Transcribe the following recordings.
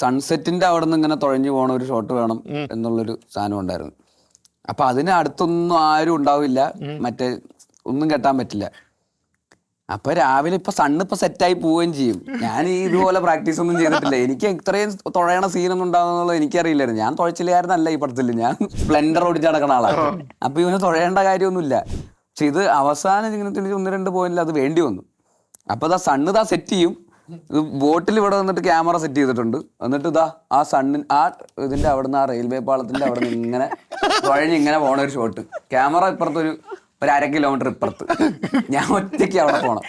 സൺസെറ്റിന്റെ അവിടെ നിന്ന് ഇങ്ങനെ തുഴഞ്ഞു പോണ ഒരു ഷോട്ട് വേണം എന്നുള്ളൊരു സാധനം ഉണ്ടായിരുന്നു. അപ്പൊ അതിന് അടുത്തൊന്നും ആരും ഉണ്ടാവില്ല. മറ്റേ ഒന്നും കെട്ടാൻ പറ്റില്ല. അപ്പൊ രാവിലെ ഇപ്പൊ സണ്ണ് ഇപ്പൊ സെറ്റായി പോവുകയും ചെയ്യും. ഞാൻ ഈ ഇതുപോലെ പ്രാക്ടീസ് ഒന്നും ചെയ്തിട്ടില്ല. എനിക്ക് ഇത്രയും തുഴയണ സീനൊന്നും ഉണ്ടാവുന്നുള്ളത് എനിക്കറിയില്ലായിരുന്നു. ഞാൻ തുഴച്ചില്ലായിരുന്നല്ല ഈ പടത്തിൽ. ഞാൻ സ്പ്ലെൻഡർ ഓടിച്ച് നടക്കണ ആളാണ് അപ്പൊ ഇവന് തുഴയേണ്ട കാര്യമൊന്നുമില്ല. പക്ഷെ ഇത് അവസാനം ഇങ്ങനെ ഒന്ന് രണ്ട് പോയിന്റിൽ അത് വേണ്ടി വന്നു. അപ്പൊ ദാ സണ്ണ് ഇതാ സെറ്റ് ചെയ്യും. ബോട്ടിൽ ഇവിടെ വന്നിട്ട് ക്യാമറ സെറ്റ് ചെയ്തിട്ടുണ്ട്. എന്നിട്ട് ഇതാ ആ സണ്ണിൻ ആ ഇതിന്റെ അവിടെ നിന്ന് ആ റെയിൽവേ പാളത്തിന്റെ അവിടെ നിന്ന് ഇങ്ങനെ വഴി ഇങ്ങനെ പോണ ഒരു ഷോട്ട് ക്യാമറ ഇപ്പുറത്തൊരു ഒരു അര കിലോമീറ്റർ ഇപ്പുറത്ത്. ഞാൻ ഒറ്റയ്ക്ക് അവിടെ പോണം.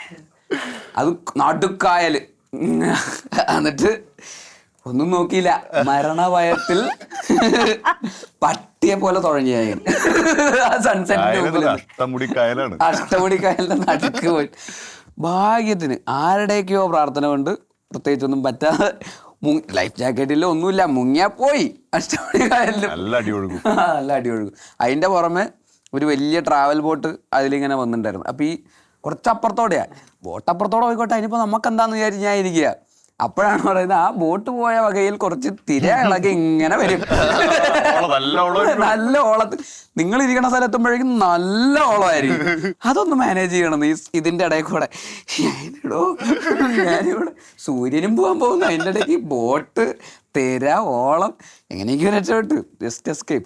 അത് നടുക്കായൽ എന്നിട്ട് ഒന്നും നോക്കിയില്ല. മരണഭയത്തിൽ പട്ടിയെ പോലെ തുഴഞ്ഞു ഞാൻ. ആ സൺസെറ്റിന്റെ അഷ്ടമുടി അഷ്ടമുടി നടുക്ക് പോയി. ഭാഗ്യത്തിന് ആരുടെയൊക്കെയോ പ്രാർത്ഥന കൊണ്ട് പ്രത്യേകിച്ചൊന്നും പറ്റാതെ ലൈഫ് ജാക്കറ്റില്ല ഒന്നുമില്ല മുങ്ങിയാ പോയി. നല്ല അടി ഒഴുകും. നല്ല അടി ഒഴുകും. അതിന്റെ പുറമെ ഒരു വലിയ ട്രാവൽ ബോട്ട് അതിലിങ്ങനെ വന്നിട്ടുണ്ടായിരുന്നു. അപ്പോൾ ഈ കുറച്ചപ്പുറത്തോടെയാണ് ബോട്ടപ്പുറത്തോടെ പോയിക്കോട്ടെ അതിനിപ്പോൾ നമുക്ക് എന്താണെന്ന് വിചാരിച്ച് ഞാൻ ഇരിക്കുക അപ്പോഴാണ് പറയുന്നത് ആ ബോട്ട് പോയ വകയിൽ കുറച്ച് തിര ഇളകി ഇങ്ങനെ വരും. നല്ല ഓളം നല്ല ഓളത്തിൽ നിങ്ങൾ ഇരിക്കണ സ്ഥലത്തുമ്പോഴേക്കും നല്ല ഓളമായിരിക്കും. അതൊന്ന് മാനേജ് ചെയ്യണം. ഈ ഇതിന്റെ ഇടയിൽ കൂടെ. ഞാനിടോ ഞാനിവിടെ സൂര്യനും പോകാൻ പോകുന്നു. അതിന്റെ ഇടയ്ക്ക് ബോട്ട് തിര ഓളം എങ്ങനെയൊക്കെയോ രക്ഷപ്പെട്ടു. Just escape